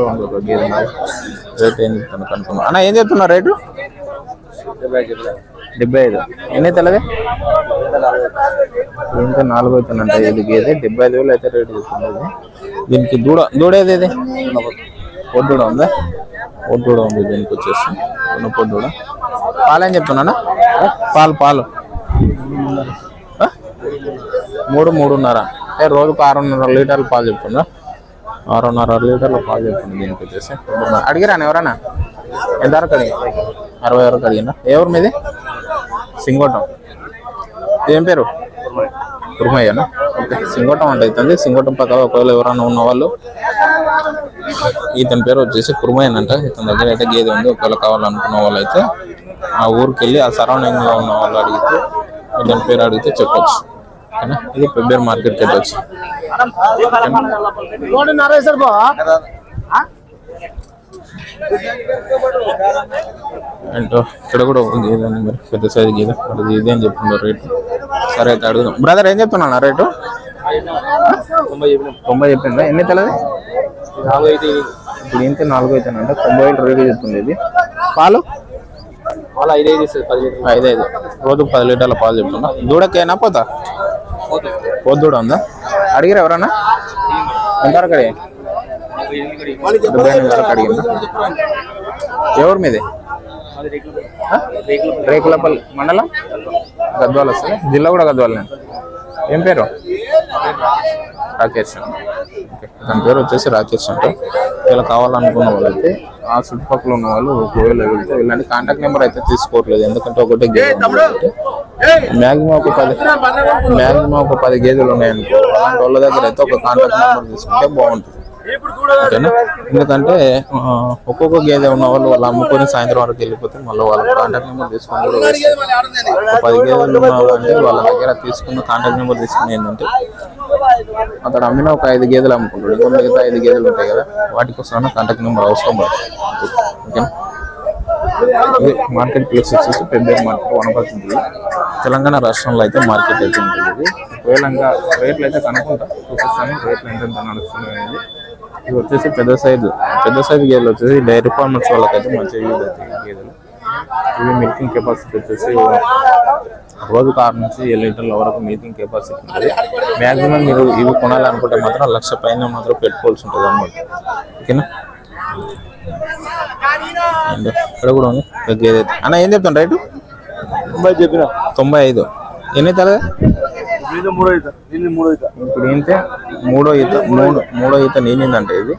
కూడా ఉంది గేదె రేట్ ఏం చెప్తున్నా కనుక్కున్నా అన్న ఏం చెప్తున్నారు రేటు డెబ్బై ఐదు. ఎన్ని తెల్లది ఇంకా నాలుగు అవుతుందంట. ఇది గేదె డెబ్బై ఐదు వేలు అయితే రేటు చెప్తుంది దీనికి దూడ దూడ ఏది ఇది? పొద్దుడ ఉందా? పొద్దుడ ఉంది దీనికి వచ్చేసి. ఉన్న పొద్దుడ. పాలేం చెప్తున్నా పాలు పాలు. మూడు మూడున్నర. అంటే రోజుకు ఆరున్నర లీటర్లు పాలు చెప్తుందా ఆరున్నర లీటర్లు పాలు చేస్తుంది దీనికి వచ్చేసి. అడిగిరాను ఎవరన్నా? ఎంత వరకు అడిగి అరవై వరకు అడిగినా ఎవరు మీది? సింగోటం. ఏం పేరు? కుర్మయ్యనా ఓకే సింగోటం అంటే అవుతుంది. సింగోటం పక్క ఒకవేళ ఎవరైనా ఉన్న వాళ్ళు ఇతని పేరు వచ్చేసి కుర్మయ్యన్ అంట ఇతని దగ్గర అయితే గేదె ఉంది. ఒకవేళ కావాలనుకున్న వాళ్ళు అయితే ఆ ఊరికి వెళ్ళి ఆ సరౌండింగ్లో ఉన్న వాళ్ళు అడిగితే ఇతని పేరు అడిగితే చెప్పొచ్చు. ఓకేనా ఇది పెబ్బేరు మార్కెట్కి వెళ్ళొచ్చు ఏంటో ఇక్కడ కూడా ఒక మరి పెద్ద సైజు గేదె మరి ఇది అని చెప్తున్నారు రేటు. సరే అయితే అడుగుదాం. బ్రదర్ ఏం చెప్తున్నా రేటు? తొంభై చెప్పిందా ఎన్ని తెలది? ఇప్పుడు ఏంటి నాలుగు అవుతానంటే తొంభై వేలు రేటు చెప్తుంది ఇది. పాలు? అలా ఐదు ఐదు ఇస్తుంది పది లీటర్లు. ఐదు ఐదు. రోజుకు పది లీటర్ల పాలు చెప్తున్నా. దూడకేనా పోతా? పొద్దుడ ఉందా? అడిగిరా ఎవరన్నా? ఎంత వరకు అడిగి డెబ్బై ఎనిమిది వరకు అడిగిందా? ఎవరి మీది? రేకులపల్లి మండలం? గద్వాల వస్తుంది. జిల్లా కూడా గద్వాలనే. ఏం పేరు? రాకేష్ దాని పేరు వచ్చేసి రాకేష్ అంట. ఇలా కావాలనుకున్న వాళ్ళైతే ఆ చుట్టుపక్కల ఉన్న వాళ్ళు ఒకవేళ వెళ్తే వెళ్ళండి కాంటాక్ట్ నెంబర్ అయితే తీసుకోవట్లేదు. ఎందుకంటే ఒకటే మ్యాక్సిమం ఒక పది మ్యాక్సిమం ఒక పది గేదెలు ఉన్నాయండి. వాళ్ళ దగ్గర అయితే ఒక కాంటాక్ట్ నెంబర్ తీసుకుంటే బాగుంటుంది. ఓకేనా? ఎందుకంటే ఒక్కొక్క గేదె ఉన్న వాళ్ళు వాళ్ళు అమ్ముకొని సాయంత్రం వరకు వెళ్ళిపోతే మళ్ళీ వాళ్ళ కాంటాక్ట్ నెంబర్ తీసుకొని కూడా పది గేదెలు ఉన్న అంటే వాళ్ళ దగ్గర తీసుకున్న కాంటాక్ట్ నెంబర్ తీసుకుని ఏంటంటే అతడు అమ్మిన ఒక ఐదు గేదెలు అమ్ముకుంటాడు ఇంకా మిగతా ఐదు గేదెలు ఉంటాయి కదా వాటి కోసం కాంటాక్ట్ నెంబర్ అవసరం పడుతుంది ఓకేనా? ఇది మార్కెట్ ప్లేస్ వచ్చేసి పెద్ద మార్కెట్ వనపడుతుంది తెలంగాణ రాష్ట్రంలో అయితే మార్కెట్ అయితే ఉంటుంది. ఇది ఒకవేళ రేట్లు అయితే కనుక్కుంటా చూపిస్తాను. రేట్లు ఎంత నడుస్తున్నాయి ఇది వచ్చేసి పెద్ద సైజు. పెద్ద సైజు గేదెలు వచ్చేసి డైరీ ఫార్మర్స్ వాళ్ళకైతే మంచిగా యూజ్ అవుతాయి గేదెలు. ఇవి మిల్కింగ్ కెపాసిటీ వచ్చేసి రోజుకు ఆరు నుంచి ఏడు లీటర్ల వరకు మిల్కింగ్ కెపాసిటీ ఉంటుంది. మ్యాక్సిమం మీరు ఇవి కొనాలనుకుంటే మాత్రం లక్ష పైన మాత్రం పెట్టుకోవాల్సి ఉంటుంది అన్నమాట. ఓకేనా? ఇక్కడ కూడా ఉంది. గేదె అయితే. అన్న ఏం చెప్తాను రైటు? తొంభై చెప్పిన. తొంభై ఐదు. ఎన్ని తల మూడో మూడో ఇప్పుడు ఏంటే? మూడో ఈత మూడు మూడో ఈత నేనిందంటే ఇది.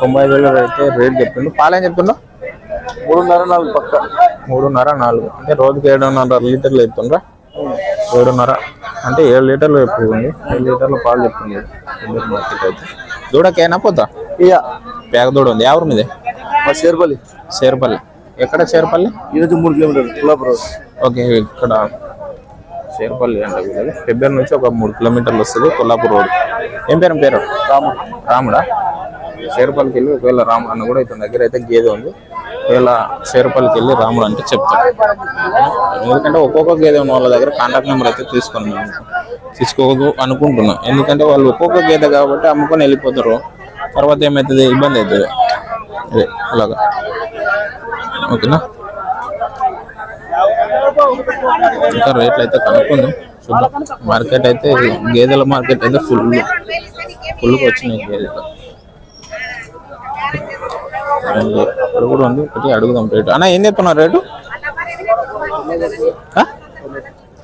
తొంభై ఐదు వేలు అయితే రేట్ చెప్తుండు పాలేం చెప్తుండో మూడున్నర నాలుగు పక్క. మూడున్నర నాలుగు. అంటే రోజుకి ఏడున్నర లీటర్లు చెప్తుండ్రా? ఏడున్నర. అంటే ఏడు లీటర్లు చెప్తుంది ఏడు లీటర్ల పాలు చెప్తుంది పెద్ద మార్కెట్ అయితే దూడకేనా పోతా? ఇక పేక దూడ ఉంది ఎవరి మీదే? మా షేర్పల్లి? చేరపల్లి ఎక్కడ చేరపల్లి ఈరోజు మూడు కిలోమీటర్లు కులాపురం ఓకే ఇక్కడ చేరపల్లి అంట వీళ్ళది. ఫిబ్రవరి నుంచి ఒక మూడు కిలోమీటర్లు వస్తుంది కొల్లాపూర్ రోడ్. ఏం పేరు పేరు? రాము రాముడా? చేరపల్లికి వెళ్ళి ఒకవేళ రాము అన్న కూడా ఇతని దగ్గర అయితే గేదె ఉంది. ఒకవేళ చేరపల్లికి వెళ్ళి రాముడు అంటే చెప్తాడు ఎందుకంటే ఒక్కొక్క గేదె ఉన్న వాళ్ళ దగ్గర కాంటాక్ట్ నెంబర్ అయితే తీసుకుని తీసుకోవద్దు అనుకుంటున్నా. ఎందుకంటే వాళ్ళు ఒక్కొక్క గేదె కాబట్టి అమ్ముకొని వెళ్ళిపోతారు. తర్వాత ఏమవుతుంది ఇబ్బంది అవుతుంది. అదే అలాగా. ఓకేనా? ఇంకా రేట్లు అయితే కనుక్కుందాం. చూద్దాం. మార్కెట్ అయితే గేదెల మార్కెట్ అయితే ఫుల్ ఫుల్గా వచ్చినాయి గేదెలు. ఇక్కడ కూడా ఉంది. ఒకటి అడుగుదాం రేటు. అన్న ఏం చెప్తున్నారు రేటు?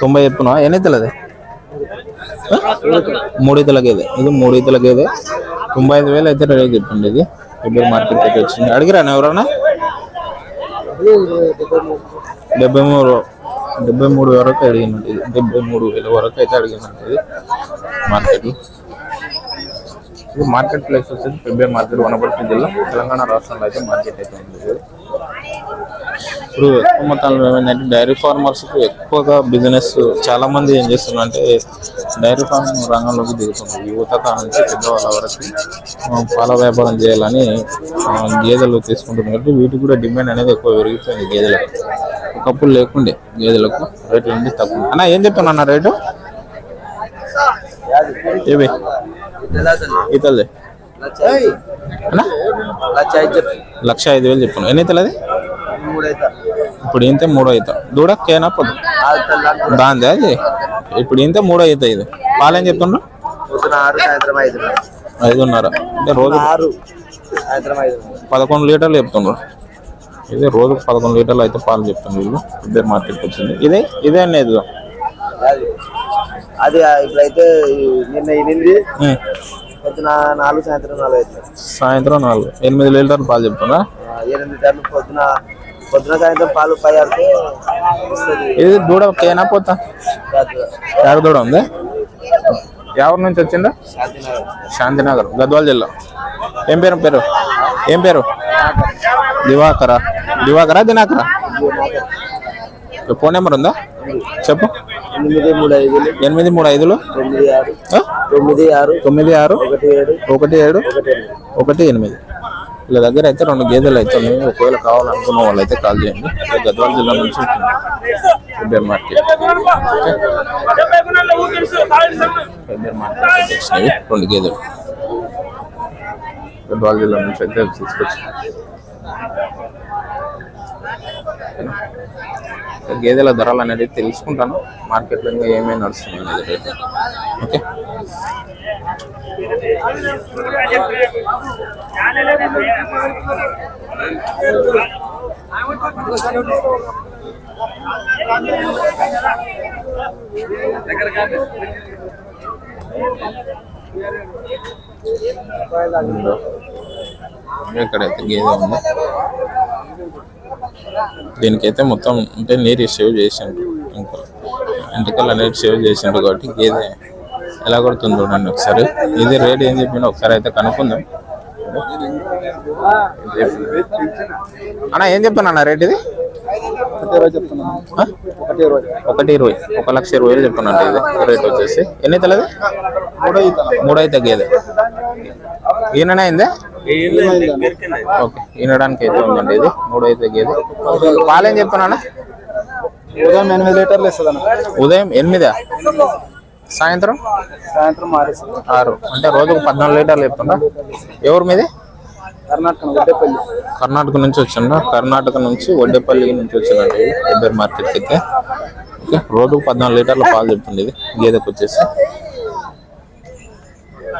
తొంభై చెప్తున్నావా ఎన్ని ఇతలది మూడు ఇతల గేదె. ఇది మూడు ఇతల గేదె. తొంభై ఐదు వేలు అయితే రేట్ చెప్పండి ఇది. కొబ్బరి మార్కెట్ అయితే వచ్చింది. అడిగిరాను ఎవరన్నా? డెబ్బై మూడు డెబ్బై మూడు వరకు అడిగినట్టు ఇది డెబ్బై మూడు వేల వరకు అయితే అడిగినట్టు ఇది మార్కెట్ ఇది మార్కెట్ ప్లేస్ వచ్చేసి ఫిబ్రవరి మార్కెట్ వనపర్తి జిల్లా తెలంగాణ రాష్ట్రంలో అయితే మార్కెట్ అయితే ఉంది. ఇప్పుడు ఎక్కువ మొత్తంలో ఏమైందంటే డైరీ ఫార్మర్స్కి ఎక్కువగా బిజినెస్ చాలామంది ఏం చేస్తున్నారు అంటే డైరీ ఫార్మింగ్ రంగంలోకి దిగుతున్నారు. యువత నుంచి పెద్దవాళ్ళ వరకు పాల వ్యాపారం చేయాలని గేదెలు తీసుకుంటున్నారు కాబట్టి వీటికి కూడా డిమాండ్ అనేది ఎక్కువ పెరిగిపోయింది గేదెలకు. ఒకప్పుడు లేకుండే గేదెలకు రేట్లు అనేది తక్కువ. అన్న ఏం చెప్తున్నా అన్న రేటు? ఏవి? ఇతలే లక్ష లక్ష ఐదు వేలు చెప్పాను ఎన్ని అవుతుంది అది ఇప్పుడు ఇంతే మూడో అవుతాం దూడ కేనా పొద్దు? దాందే అది. ఇప్పుడు ఇంతే మూడో అవుతాయి ఇది. పాలేం చెప్తున్నా ఐదున్నర. అంటే రోజు పదకొండు లీటర్లు చెప్తున్నారు ఇదే రోజు పదకొండు లీటర్లు అయితే పాలు చెప్తున్నారు వీళ్ళు. ఇద్దరు మార్కెట్కి వచ్చింది. ఇదే ఇదే అనేది అది ఇప్పుడైతే నిన్న ఎనిమిది పొద్దున నాలుగు సాయంత్రం నాలుగు అవుతుంది సాయంత్రం నాలుగు. ఎనిమిది లీటర్లు పాలు చెప్తున్నా ఎనిమిది టన్ను పొద్దున పొద్దున సాయంత్రం పాలు పై వస్తుంది ఇది దూడ కేనా పోతా? ఎక్కడ దూడ ఉంది? ఎవరి నుంచి వచ్చిందా శాంతినగర్. గద్వాల్ జిల్లా. ఏం పేరు పేరు? ఏం పేరు? దివాకర. దివాకరా దినాకరా? ఫోన్ నెంబర్ ఉందా? చెప్పు. ఎనిమిది మూడు ఐదు ఎనిమిది మూడు ఐదులు? తొమ్మిది ఆరు? తొమ్మిది ఆరు. తొమ్మిది ఆరు? ఒకటి ఏడు. ఒకటి ఏడు? ఒకటి ఎనిమిది. వీళ్ళ దగ్గర అయితే రెండు గేదెలు అయితే ఉన్నాయి. ఒకవేళ కావాలనుకున్న వాళ్ళు అయితే కాల్ చేయండి. గద్వాల జిల్లా నుంచి పెద్దర్ మార్కెట్. పెద్దర్ మార్కెట్. వచ్చినవి రెండు గేదెలు. గద్వాల జిల్లా నుంచి అయితే తీసుకొచ్చి గేదెల ధరలు అనేది తెలుసుకుంటాను. మార్కెట్లో ఇంకా ఏమేమి నడుస్తుంది అనేది ఓకే ఇక్కడైతే గేదె ఉంది. దీనికైతే మొత్తం అంటే నీరు సేవ్ చేసిండు ఇంకా ఎంటికలు అనేది సేవ్ చేసిండు కాబట్టి గేదె ఎలా కొడుతుంది చూడండి ఒకసారి. ఇది రేట్ ఏం చెప్పిండో ఒకసారి అయితే కనుక్కుందాం. అన్న ఏం చెప్పాను అన్న రేట్ ఇది? ఒకటి ఇరవై. ఒక లక్ష ఇరవై వేలు చెప్తున్నట్టు ఇది. రేట్ వచ్చేసి. ఎన్ని అవుతుంది మూడు మూడు అయితే గేదె ఈయననే అయిందే? ఓకే ఈనడానికి అయితే ఉందండి ఇది. మూడు అయితే గేదె. పాలేం చెప్తున్నా ఉదయం ఎనిమిది లీటర్లు ఇస్తుంది ఉదయం ఎనిమిదా? సాయంత్రం? సాయంత్రం ఆరు అంటే రోజుకు పద్నాలుగు లీటర్లు చెప్తుందా? ఎవరి మీది? కర్ణాటక వడ్డేపల్లి కర్ణాటక నుంచి వచ్చిందా? కర్ణాటక నుంచి వడ్డేపల్లి నుంచి వచ్చిందండి ఇది. పెబ్బేరు మార్కెట్కి అయితే ఓకే రోజుకు పద్నాలుగు లీటర్ల పాలు చెప్తుంది ఇది. గేదెకి వచ్చేసి.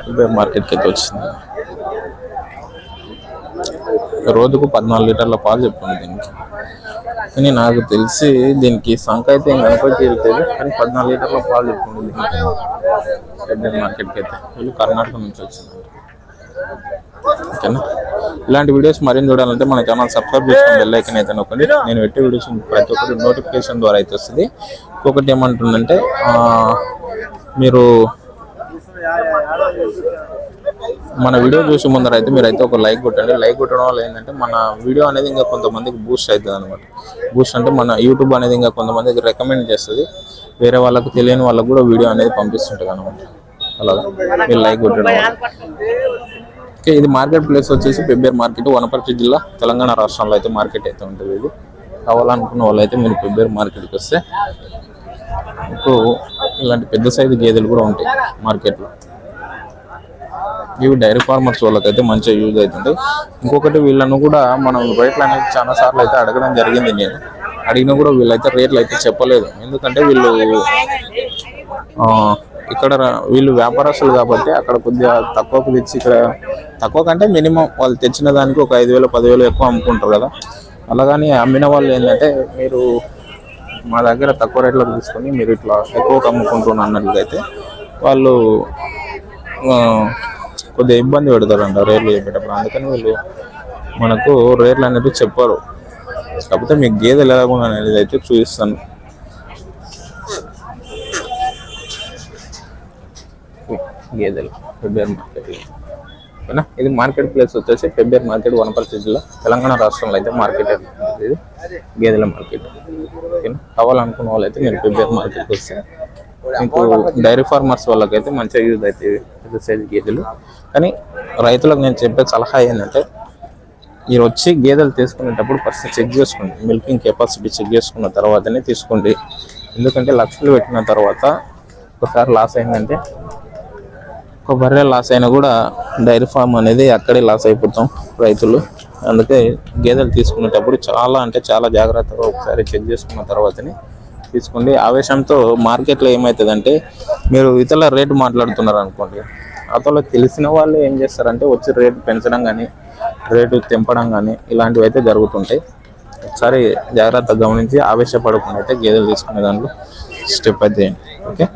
పెబ్బేరు మార్కెట్కి అయితే వచ్చింది. రోజుకు పద్నాలుగు లీటర్ల పాలు చెప్తుంది దీనికి. కానీ నాకు తెలిసి దీనికి సంఖ అయితే ఏం కానీ పద్నాలుగు లీటర్ల పాలు చెప్తుంది దీనికి. పెద్ద మార్కెట్కి అయితే. వీళ్ళు కర్ణాటక నుంచి వచ్చిందండి ఓకేనా? ఇలాంటి వీడియోస్ మరిన్ని చూడాలంటే మన ఛానల్ సబ్స్క్రైబ్ చేసుకుని బెల్ ఐకన్ అయితే నొక్కండి. నేను పెట్టే వీడియోస్ ప్రతి ఒక్కటి నోటిఫికేషన్ ద్వారా అయితే వస్తుంది. ఇంకొకటి ఏమంటుందంటే మీరు మన వీడియో చూసే ముందర అయితే మీరు అయితే ఒక లైక్ కొట్టండి. లైక్ కొట్టడం వల్ల ఏంటంటే మన వీడియో అనేది ఇంకా కొంతమందికి బూస్ట్ అవుతుంది అనమాట బూస్ట్ అంటే మన యూట్యూబ్ అనేది ఇంకా కొంతమందికి రికమెండ్ చేస్తుంది. వేరే వాళ్ళకు తెలియని వాళ్ళకు కూడా వీడియో అనేది పంపిస్తుంటుంది అనమాట అలాగా మీరు లైక్ కొట్టడం ఓకే ఇది మార్కెట్ ప్లేస్ వచ్చేసి పెబ్బేర్ మార్కెట్ వనపర్తి జిల్లా తెలంగాణ రాష్ట్రంలో అయితే మార్కెట్ అయితే ఉంటుంది ఇది. కావాలనుకున్న వాళ్ళైతే మీరు పెబ్బేర్ మార్కెట్కి వస్తే మీకు ఇలాంటి పెద్ద సైజు గేదెలు కూడా ఉంటాయి మార్కెట్లో ఇవి డైరీ ఫార్మర్స్ వాళ్ళకైతే మంచిగా యూజ్ అవుతుంది. ఇంకొకటి వీళ్ళను కూడా మనం రేట్లు అనేది చాలా సార్లు అయితే అడగడం జరిగింది నేను. అడిగినా కూడా వీళ్ళైతే రేట్లు అయితే చెప్పలేదు. ఎందుకంటే వీళ్ళు ఇక్కడ వీళ్ళు వ్యాపారస్తులు కాబట్టి అక్కడ కొద్దిగా తక్కువకు తెచ్చి ఇక్కడ తక్కువ కంటే మినిమం వాళ్ళు తెచ్చిన దానికి ఒక ఐదు వేలు పదివేలు ఎక్కువ అమ్ముకుంటారు కదా. అలాగని అమ్మిన వాళ్ళు ఏంటంటే మీరు మా దగ్గర తక్కువ రేట్లో తీసుకొని మీరు ఇట్లా ఎక్కువగా అమ్ముకుంటున్నారు అన్నట్లయితే వాళ్ళు కొద్దిగా ఇబ్బంది పెడతారంట రేట్లు చెప్పేటప్పుడు. అందుకని వీళ్ళు మనకు రేట్లు అనేది చెప్పరు. కాకపోతే మీకు గేదెలు ఎలాగున్నా అనేది అయితే చూపిస్తాను. గేదెలు ఫెబ్రవరి మార్కెట్ ఓకేనా? ఇది మార్కెట్ ప్లేస్ వచ్చేసి ఫెబ్రవరి మార్కెట్ వనపర్తి జిల్లా. తెలంగాణ రాష్ట్రంలో అయితే మార్కెట్ ఇది గేదెల మార్కెట్. ఓకేనా? కావాలనుకున్న వాళ్ళైతే మీరు ఫెబ్రవరి మార్కెట్కి వస్తే మీకు డైరీ ఫార్మర్స్ వాళ్ళకైతే మంచిగా యూజ్ అవుతాయి ఎక్సర్సైజ్ గేదెలు. కానీ రైతులకు నేను చెప్పే సలహా ఏంటంటే మీరు వచ్చి గేదెలు తీసుకునేటప్పుడు ఫస్ట్ చెక్ చేసుకోండి. మిల్కింగ్ కెపాసిటీ చెక్ చేసుకున్న తర్వాతనే తీసుకోండి. ఎందుకంటే లక్షలు పెట్టిన తర్వాత ఒకసారి లాస్ అయిందంటే ఒక బర్రె లాస్ అయినా కూడా డైరీ ఫామ్ అనేది అక్కడే లాస్ అయిపోతాం రైతులు. అందుకే గేదెలు తీసుకునేటప్పుడు చాలా అంటే చాలా జాగ్రత్తగా ఒకసారి చెక్ చేసుకున్న తర్వాతనే తీసుకోండి ఆవేశంతో మార్కెట్లో ఏమవుతుందంటే మీరు ఇతరుల రేటు మాట్లాడుతున్నారు అనుకోండి అతను తెలిసిన వాళ్ళు ఏం చేస్తారంటే వచ్చి రేటు పెంచడం కానీ రేటు తెంపడం కానీ ఇలాంటివి అయితే జరుగుతుంటాయి. ఒకసారి జాగ్రత్త గమనించి ఆవేశపడకుండా అయితే గేదెలు తీసుకునే దాంట్లో స్టెప్ అయితే ఓకే?